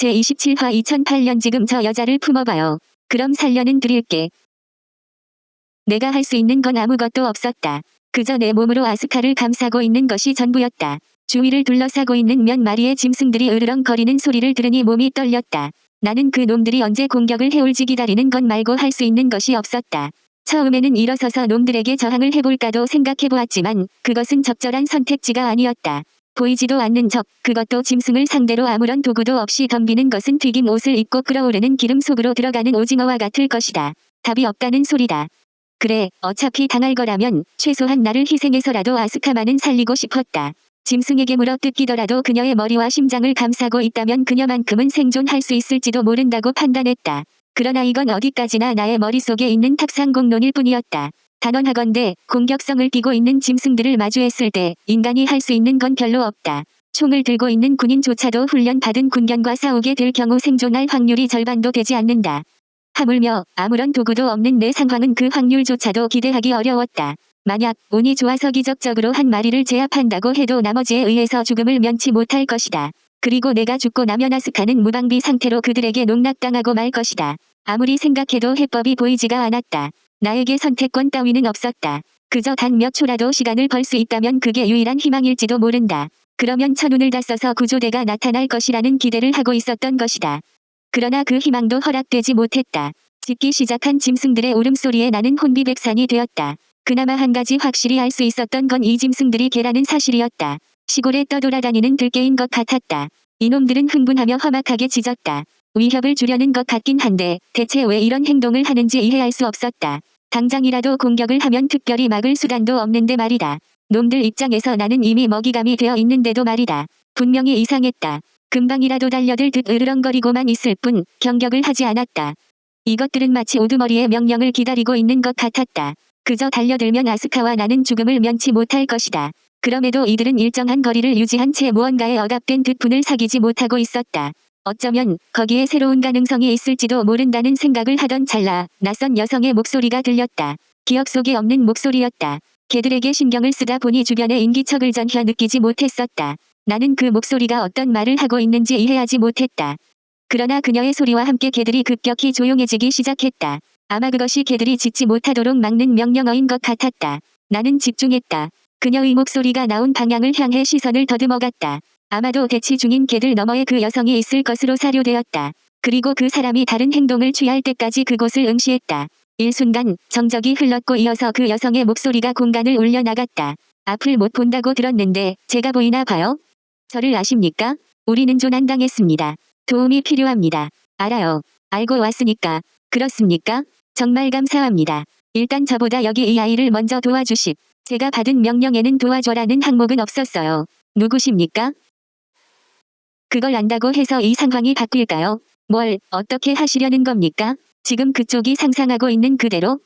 제27화 2008년 지금 저 여자를 품어봐요. 그럼 살려는 드릴게. 내가 할 수 있는 건 아무것도 없었다. 그저 내 몸으로 아스카를 감싸고 있는 것이 전부였다. 주위를 둘러싸고 있는 몇 마리의 짐승들이 으르렁거리는 소리를 들으니 몸이 떨렸다. 나는 그 놈들이 언제 공격을 해올지 기다리는 것 말고 할 수 있는 것이 없었다. 처음에는 일어서서 놈들에게 저항을 해볼까도 생각해보았지만 그것은 적절한 선택지가 아니었다. 보이지도 않는 적, 그것도 짐승을 상대로 아무런 도구도 없이 덤비는 것은 튀김 옷을 입고 끓어오르는 기름 속으로 들어가는 오징어와 같을 것이다. 답이 없다는 소리다. 그래, 어차피 당할 거라면 최소한 나를 희생해서라도 아스카만은 살리고 싶었다. 짐승에게 물어 뜯기더라도 그녀의 머리와 심장을 감싸고 있다면 그녀만큼은 생존할 수 있을지도 모른다고 판단했다. 그러나 이건 어디까지나 나의 머릿속에 있는 탁상공론일 뿐이었다. 단언하건대 공격성을 띠고 있는 짐승들을 마주했을 때 인간이 할 수 있는 건 별로 없다. 총을 들고 있는 군인조차도 훈련받은 군견과 싸우게 될 경우 생존할 확률이 절반도 되지 않는다. 하물며 아무런 도구도 없는 내 상황은 그 확률조차도 기대하기 어려웠다. 만약 운이 좋아서 기적적으로 한 마리를 제압한다고 해도 나머지에 의해서 죽음을 면치 못할 것이다. 그리고 내가 죽고 나면 아스카는 무방비 상태로 그들에게 농락당하고 말 것이다. 아무리 생각해도 해법이 보이지가 않았다. 나에게 선택권 따위는 없었다. 그저 단 몇 초라도 시간을 벌 수 있다면 그게 유일한 희망일지도 모른다. 그러면 천운을 다 써서 구조대가 나타날 것이라는 기대를 하고 있었던 것이다. 그러나 그 희망도 허락되지 못했다. 짖기 시작한 짐승들의 울음소리에 나는 혼비백산이 되었다. 그나마 한 가지 확실히 알 수 있었던 건 이 짐승들이 개라는 사실이었다. 시골에 떠돌아다니는 들개인 것 같았다. 이놈들은 흥분하며 험악하게 짖었다. 위협을 주려는 것 같긴 한데 대체 왜 이런 행동을 하는지 이해할 수 없었다. 당장이라도 공격을 하면 특별히 막을 수단도 없는데 말이다. 놈들 입장에서 나는 이미 먹이감이 되어 있는데도 말이다. 분명히 이상했다. 금방이라도 달려들 듯 으르렁거리고만 있을 뿐 경격을 하지 않았다. 이것들은 마치 오두머리의 명령을 기다리고 있는 것 같았다. 그저 달려들면 아스카와 나는 죽음을 면치 못할 것이다. 그럼에도 이들은 일정한 거리를 유지한 채 무언가에 억압된 듯 분을 사귀지 못하고 있었다. 어쩌면 거기에 새로운 가능성이 있을지도 모른다는 생각을 하던 찰나 낯선 여성의 목소리가 들렸다. 기억 속에 없는 목소리였다. 개들에게 신경을 쓰다 보니 주변의 인기척을 전혀 느끼지 못했었다. 나는 그 목소리가 어떤 말을 하고 있는지 이해하지 못했다. 그러나 그녀의 소리와 함께 개들이 급격히 조용해지기 시작했다. 아마 그것이 개들이 짖지 못하도록 막는 명령어인 것 같았다. 나는 집중했다. 그녀의 목소리가 나온 방향을 향해 시선을 더듬어갔다. 아마도 대치 중인 개들 너머에 그 여성이 있을 것으로 사료되었다. 그리고 그 사람이 다른 행동을 취할 때까지 그곳을 응시했다. 일순간 정적이 흘렀고 이어서 그 여성의 목소리가 공간을 울려나갔다. 앞을 못 본다고 들었는데 제가 보이나 봐요? 저를 아십니까? 우리는 조난당했습니다. 도움이 필요합니다. 알아요. 알고 왔으니까. 그렇습니까? 정말 감사합니다. 일단 저보다 여기 이 아이를 먼저 도와주십. 제가 받은 명령에는 도와줘라는 항목은 없었어요. 누구십니까? 그걸 안다고 해서 이 상황이 바뀔까요? 뭘 어떻게 하시려는 겁니까? 지금 그쪽이 상상하고 있는 그대로?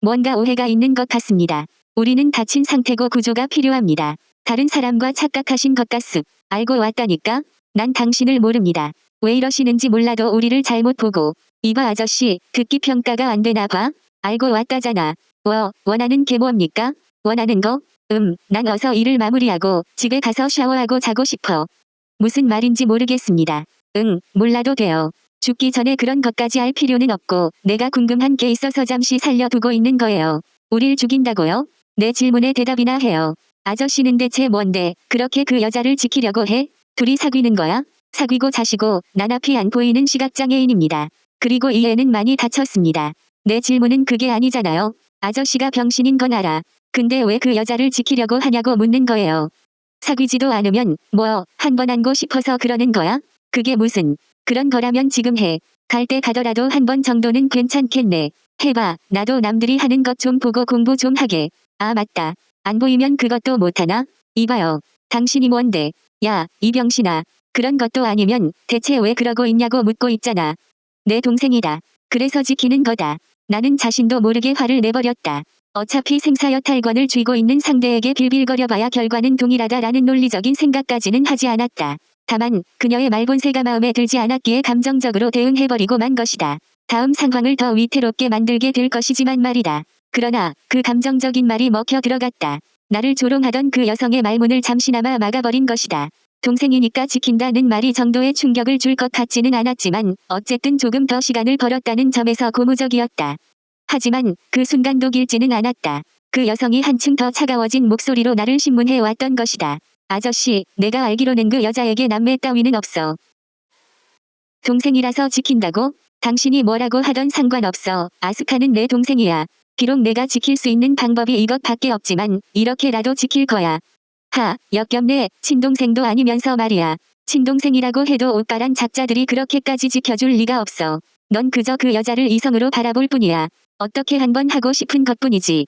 뭔가 오해가 있는 것 같습니다. 우리는 다친 상태고 구조가 필요합니다. 다른 사람과 착각하신 것 같습. 알고 왔다니까? 난 당신을 모릅니다. 왜 이러시는지 몰라도 우리를 잘못 보고. 이봐 아저씨, 듣기 평가가 안 되나 봐? 알고 왔다잖아. 워, 원하는 게 뭡니까? 원하는 거? 음, 난 어서 일을 마무리하고 집에 가서 샤워하고 자고 싶어. 무슨 말인지 모르겠습니다. 응, 몰라도 돼요. 죽기 전에 그런 것까지 알 필요는 없고 내가 궁금한 게 있어서 잠시 살려두고 있는 거예요. 우릴 죽인다고요? 내 질문에 대답이나 해요. 아저씨는 대체 뭔데 그렇게 그 여자를 지키려고 해? 둘이 사귀는 거야? 사귀고 자시고 난 앞이 안 보이는 시각장애인입니다. 그리고 이 애는 많이 다쳤습니다. 내 질문은 그게 아니잖아요. 아저씨가 병신인 건 알아. 근데 왜 그 여자를 지키려고 하냐고 묻는 거예요. 사귀지도 않으면 뭐 한 번 안고 싶어서 그러는 거야? 그게 무슨 그런 거라면 지금 해. 갈 때 가더라도 한 번 정도는 괜찮겠네. 해봐. 나도 남들이 하는 것 좀 보고 공부 좀 하게. 아 맞다. 안 보이면 그것도 못하나? 이봐요. 당신이 뭔데? 야, 이 병신아. 그런 것도 아니면 대체 왜 그러고 있냐고 묻고 있잖아. 내 동생이다. 그래서 지키는 거다. 나는 자신도 모르게 화를 내버렸다. 어차피 생사여탈관을 쥐고 있는 상대에게 빌빌거려봐야 결과는 동일하다라는 논리적인 생각까지는 하지 않았다. 다만 그녀의 말본세가 마음에 들지 않았기에 감정적으로 대응해버리고 만 것이다. 다음 상황을 더 위태롭게 만들게 될 것이지만 말이다. 그러나 그 감정적인 말이 먹혀 들어갔다. 나를 조롱하던 그 여성의 말문을 잠시나마 막아버린 것이다. 동생이니까 지킨다는 말이 정도의 충격을 줄 것 같지는 않았지만 어쨌든 조금 더 시간을 벌었다는 점에서 고무적이었다. 하지만 그 순간도 길지는 않았다. 그 여성이 한층 더 차가워진 목소리로 나를 신문해 왔던 것이다. 아저씨, 내가 알기로는 그 여자에게 남매 따위는 없어. 동생이라서 지킨다고? 당신이 뭐라고 하던 상관없어. 아스카는 내 동생이야. 비록 내가 지킬 수 있는 방법이 이것밖에 없지만 이렇게라도 지킬 거야. 하, 역겹네. 친동생도 아니면서 말이야. 친동생이라고 해도 오빠란 작자들이 그렇게까지 지켜줄 리가 없어. 넌 그저 그 여자를 이성으로 바라볼 뿐이야. 어떻게 한번 하고 싶은 것뿐이지.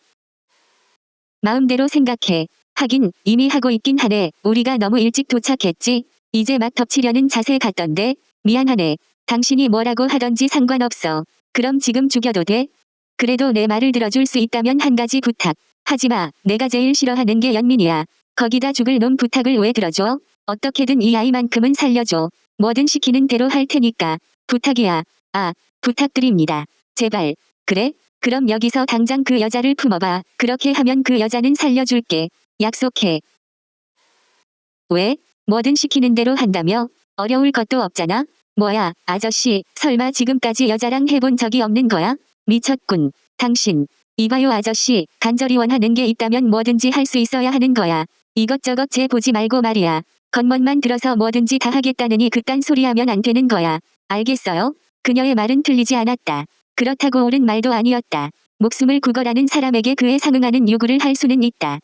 마음대로 생각해. 하긴 이미 하고 있긴 하네. 우리가 너무 일찍 도착했지. 이제 막 덮치려는 자세 같던데. 미안하네. 당신이 뭐라고 하던지 상관없어. 그럼 지금 죽여도 돼? 그래도 내 말을 들어줄 수 있다면 한 가지 부탁. 하지마. 내가 제일 싫어하는 게 연민이야. 거기다 죽을 놈 부탁을 왜 들어줘? 어떻게든 이 아이만큼은 살려줘. 뭐든 시키는 대로 할 테니까. 부탁이야. 아, 부탁드립니다. 제발. 그래? 그럼 여기서 당장 그 여자를 품어봐. 그렇게 하면 그 여자는 살려줄게. 약속해. 왜? 뭐든 시키는 대로 한다며? 어려울 것도 없잖아? 뭐야, 아저씨, 설마 지금까지 여자랑 해본 적이 없는 거야? 미쳤군. 당신. 이봐요 아저씨, 간절히 원하는 게 있다면 뭐든지 할 수 있어야 하는 거야. 이것저것 재 보지 말고 말이야. 겉멋만 들어서 뭐든지 다 하겠다느니 그딴 소리 하면 안 되는 거야. 알겠어요? 그녀의 말은 틀리지 않았다. 그렇다고 옳은 말도 아니었다. 목숨을 구걸하는 사람에게 그에 상응하는 요구를 할 수는 있다.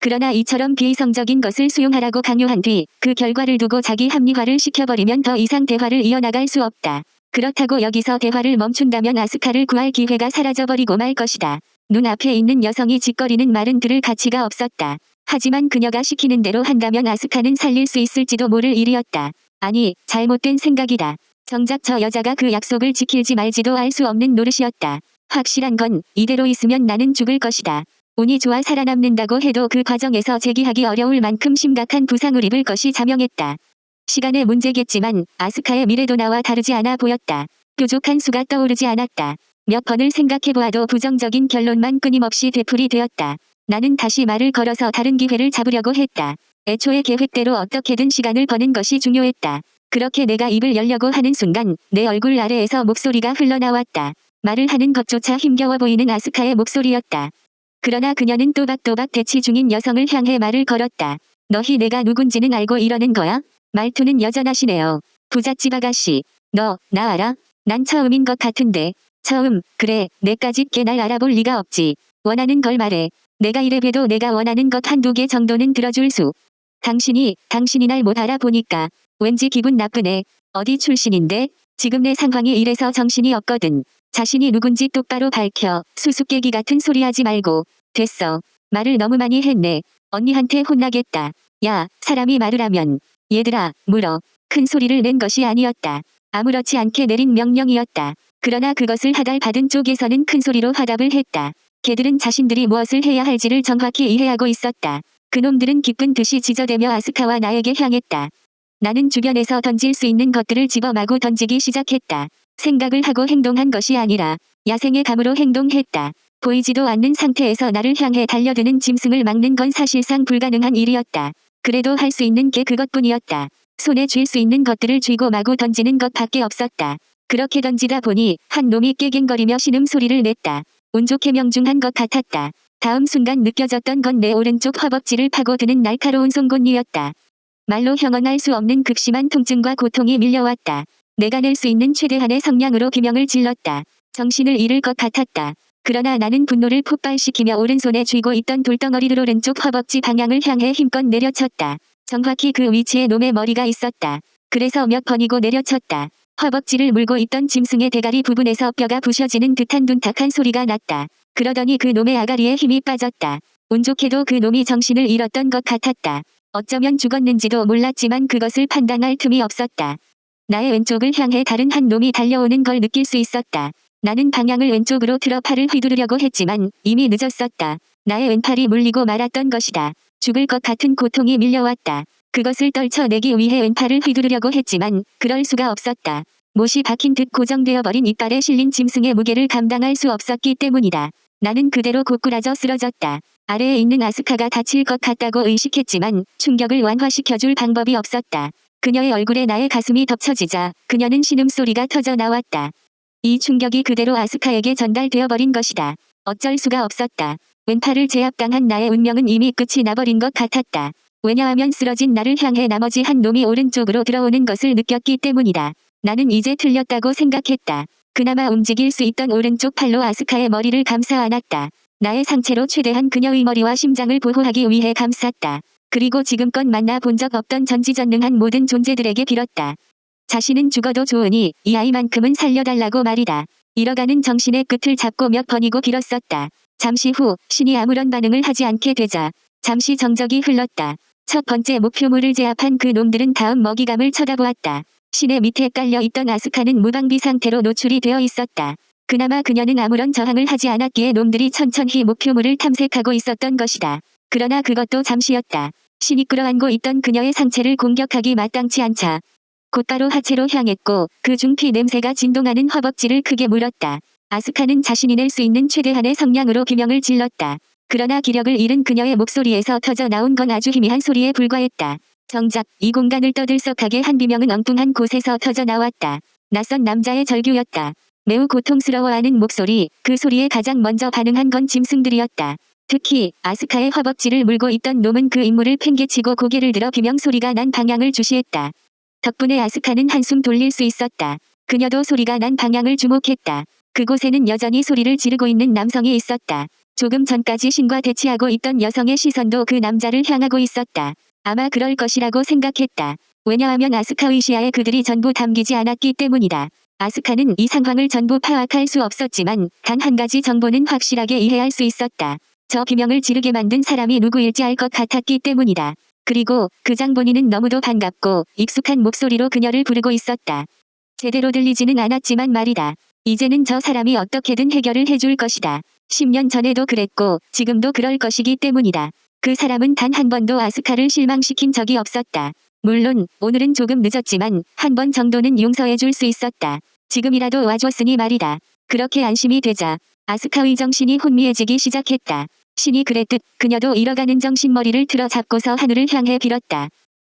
그러나 이처럼 비이성적인 것을 수용하라고 강요한 뒤 그 결과를 두고 자기 합리화를 시켜버리면 더 이상 대화를 이어나갈 수 없다. 그렇다고 여기서 대화를 멈춘다면 아스카를 구할 기회가 사라져버리고 말 것이다. 눈앞에 있는 여성이 짓거리는 말은 들을 가치가 없었다. 하지만 그녀가 시키는 대로 한다면 아스카는 살릴 수 있을지도 모를 일이었다. 아니, 잘못된 생각이다. 정작 저 여자가 그 약속을 지킬지 말지도 알 수 없는 노릇이었다. 확실한 건 이대로 있으면 나는 죽을 것이다. 운이 좋아 살아남는다고 해도 그 과정에서 제기하기 어려울 만큼 심각한 부상을 입을 것이 자명했다. 시간의 문제겠지만 아스카의 미래도 나와 다르지 않아 보였다. 뾰족한 수가 떠오르지 않았다. 몇 번을 생각해보아도 부정적인 결론만 끊임없이 되풀이 되었다. 나는 다시 말을 걸어서 다른 기회를 잡으려고 했다. 애초에 계획대로 어떻게든 시간을 버는 것이 중요했다. 그렇게 내가 입을 열려고 하는 순간 내 얼굴 아래에서 목소리가 흘러나왔다. 말을 하는 것조차 힘겨워 보이는 아스카의 목소리였다. 그러나 그녀는 또박또박 대치 중인 여성을 향해 말을 걸었다. 너희 내가 누군지는 알고 이러는 거야? 말투는 여전하시네요. 부잣집 아가씨. 너, 나 알아? 난 처음인 것 같은데. 처음, 그래, 내까짓 게날 알아볼 리가 없지. 원하는 걸 말해. 내가 이래 봬도 내가 원하는 것 한두 개 정도는 들어줄 수. 당신이, 당신이 날 못 알아보니까. 왠지 기분 나쁘네. 어디 출신인데? 지금 내 상황이 이래서 정신이 없거든. 자신이 누군지 똑바로 밝혀. 수수께끼 같은 소리 하지 말고. 됐어. 말을 너무 많이 했네. 언니한테 혼나겠다. 야, 사람이 말을 하면. 얘들아, 물어. 큰 소리를 낸 것이 아니었다. 아무렇지 않게 내린 명령이었다. 그러나 그것을 하달받은 쪽에서는 큰 소리로 화답을 했다. 개들은 자신들이 무엇을 해야 할지를 정확히 이해하고 있었다. 그놈들은 기쁜 듯이 지저대며 아스카와 나에게 향했다. 나는 주변에서 던질 수 있는 것들을 집어 마구 던지기 시작했다. 생각을 하고 행동한 것이 아니라 야생의 감으로 행동했다. 보이지도 않는 상태에서 나를 향해 달려드는 짐승을 막는 건 사실상 불가능한 일이었다. 그래도 할 수 있는 게 그것뿐이었다. 손에 쥘 수 있는 것들을 쥐고 마구 던지는 것밖에 없었다. 그렇게 던지다 보니 한 놈이 깨갱거리며 신음소리를 냈다. 운 좋게 명중한 것 같았다. 다음 순간 느껴졌던 건 내 오른쪽 허벅지를 파고드는 날카로운 송곳니였다. 말로 형언할 수 없는 극심한 통증과 고통이 밀려왔다. 내가 낼 수 있는 최대한의 성량으로 비명을 질렀다. 정신을 잃을 것 같았다. 그러나 나는 분노를 폭발시키며 오른손에 쥐고 있던 돌덩어리를 오른쪽 허벅지 방향을 향해 힘껏 내려쳤다. 정확히 그 위치에 놈의 머리가 있었다. 그래서 몇 번이고 내려쳤다. 허벅지를 물고 있던 짐승의 대가리 부분에서 뼈가 부셔지는 듯한 둔탁한 소리가 났다. 그러더니 그 놈의 아가리에 힘이 빠졌다. 운 좋게도 그 놈이 정신을 잃었던 것 같았다. 어쩌면 죽었는지도 몰랐지만 그것을 판단할 틈이 없었다. 나의 왼쪽을 향해 다른 한 놈이 달려오는 걸 느낄 수 있었다. 나는 방향을 왼쪽으로 틀어 팔을 휘두르려고 했지만 이미 늦었었다. 나의 왼팔이 물리고 말았던 것이다. 죽을 것 같은 고통이 밀려왔다. 그것을 떨쳐내기 위해 왼팔을 휘두르려고 했지만 그럴 수가 없었다. 못이 박힌 듯 고정되어 버린 이빨에 실린 짐승의 무게를 감당할 수 없었기 때문이다. 나는 그대로 고꾸라져 쓰러졌다. 아래에 있는 아스카가 다칠 것 같다고 의식했지만 충격을 완화시켜줄 방법이 없었다. 그녀의 얼굴에 나의 가슴이 덮쳐지자 그녀는 신음소리가 터져 나왔다. 이 충격이 그대로 아스카에게 전달되어 버린 것이다. 어쩔 수가 없었다. 왼팔을 제압당한 나의 운명은 이미 끝이 나버린 것 같았다. 왜냐하면 쓰러진 나를 향해 나머지 한 놈이 오른쪽으로 들어오는 것을 느꼈기 때문이다. 나는 이제 틀렸다고 생각했다. 그나마 움직일 수 있던 오른쪽 팔로 아스카의 머리를 감싸 안았다. 나의 상체로 최대한 그녀의 머리와 심장을 보호하기 위해 감쌌다. 그리고 지금껏 만나 본 적 없던 전지전능한 모든 존재들에게 빌었다. 자신은 죽어도 좋으니 이 아이만큼은 살려달라고 말이다. 잃어가는 정신의 끝을 잡고 몇 번이고 빌었었다. 잠시 후 신이 아무런 반응을 하지 않게 되자 잠시 정적이 흘렀다. 첫 번째 목표물을 제압한 그 놈들은 다음 먹이감을 쳐다보았다. 신의 밑에 깔려 있던 아스카는 무방비 상태로 노출이 되어 있었다. 그나마 그녀는 아무런 저항을 하지 않았기에 놈들이 천천히 목표물을 탐색하고 있었던 것이다. 그러나 그것도 잠시였다. 신이 끌어안고 있던 그녀의 상체를 공격하기 마땅치 않자 곧바로 하체로 향했고 그 중피 냄새가 진동하는 허벅지를 크게 물었다. 아스카는 자신이 낼 수 있는 최대한의 성량으로 비명을 질렀다. 그러나 기력을 잃은 그녀의 목소리에서 터져 나온 건 아주 희미한 소리에 불과했다. 정작 이 공간을 떠들썩하게 한 비명은 엉뚱한 곳에서 터져 나왔다. 낯선 남자의 절규였다. 매우 고통스러워하는 목소리, 그 소리에 가장 먼저 반응한 건 짐승들이었다. 특히 아스카의 허벅지를 물고 있던 놈은 그 인물을 팽개치고 고개를 들어 비명 소리가 난 방향을 주시했다. 덕분에 아스카는 한숨 돌릴 수 있었다. 그녀도 소리가 난 방향을 주목했다. 그곳에는 여전히 소리를 지르고 있는 남성이 있었다. 조금 전까지 신과 대치하고 있던 여성의 시선도 그 남자를 향하고 있었다. 아마 그럴 것이라고 생각했다. 왜냐하면 아스카 의 시야에 그들이 전부 담기지 않았기 때문이다. 아스카는 이 상황을 전부 파악할 수 없었지만 단 한 가지 정보는 확실하게 이해할 수 있었다. 저 비명을 지르게 만든 사람이 누구일지 알 것 같았기 때문이다. 그리고 그 장본인은 너무도 반갑고 익숙한 목소리로 그녀를 부르고 있었다. 제대로 들리지는 않았지만 말이다. 이제는 저 사람이 어떻게든 해결을 해줄 것이다. 10년 전에도 그랬고 지금도 그럴 것이기 때문이다. 그 사람은 단 한 번도 아스카를 실망시킨 적이 없었다. 물론 오늘은 조금 늦었지만 한 번 정도는 용서해 줄 수 있었다. 지금이라도 와줬으니 말이다. 그렇게 안심이 되자 아스카의 정신이 혼미해지기 시작했다. 신이 그랬듯 그녀도 잃어가는 정신머리를 틀어 잡고서 하늘을 향해 빌었다.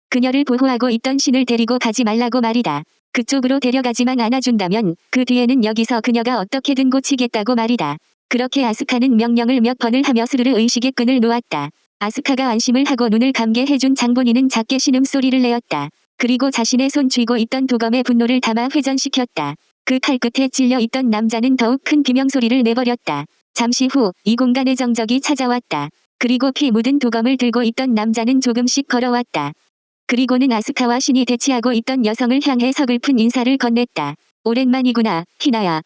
그녀를 보호하고 있던 신을 데리고 가지 말라고 말이다. 그쪽으로 데려가지만 않아준다면 그 뒤에는 여기서 그녀가 어떻게든 고치겠다고 말이다. 그렇게 아스카는 명령을 몇 번을 하며 스르르 의식의 끈을 놓았다. 아스카가 안심을 하고 눈을 감게 해준 장본인은 작게 신음소리를 내었다. 그리고 자신의 손 쥐고 있던 도검에 분노를 담아 회전시켰다. 그 칼끝에 찔려 있던 남자는 더욱 큰 비명소리를 내버렸다. 잠시 후 이 공간에 정적이 찾아왔다. 그리고 피 묻은 도검을 들고 있던 남자는 조금씩 걸어왔다. 그리고는 아스카와 신이 대치하고 있던 여성을 향해 서글픈 인사를 건넸다. 오랜만이구나, 희나야.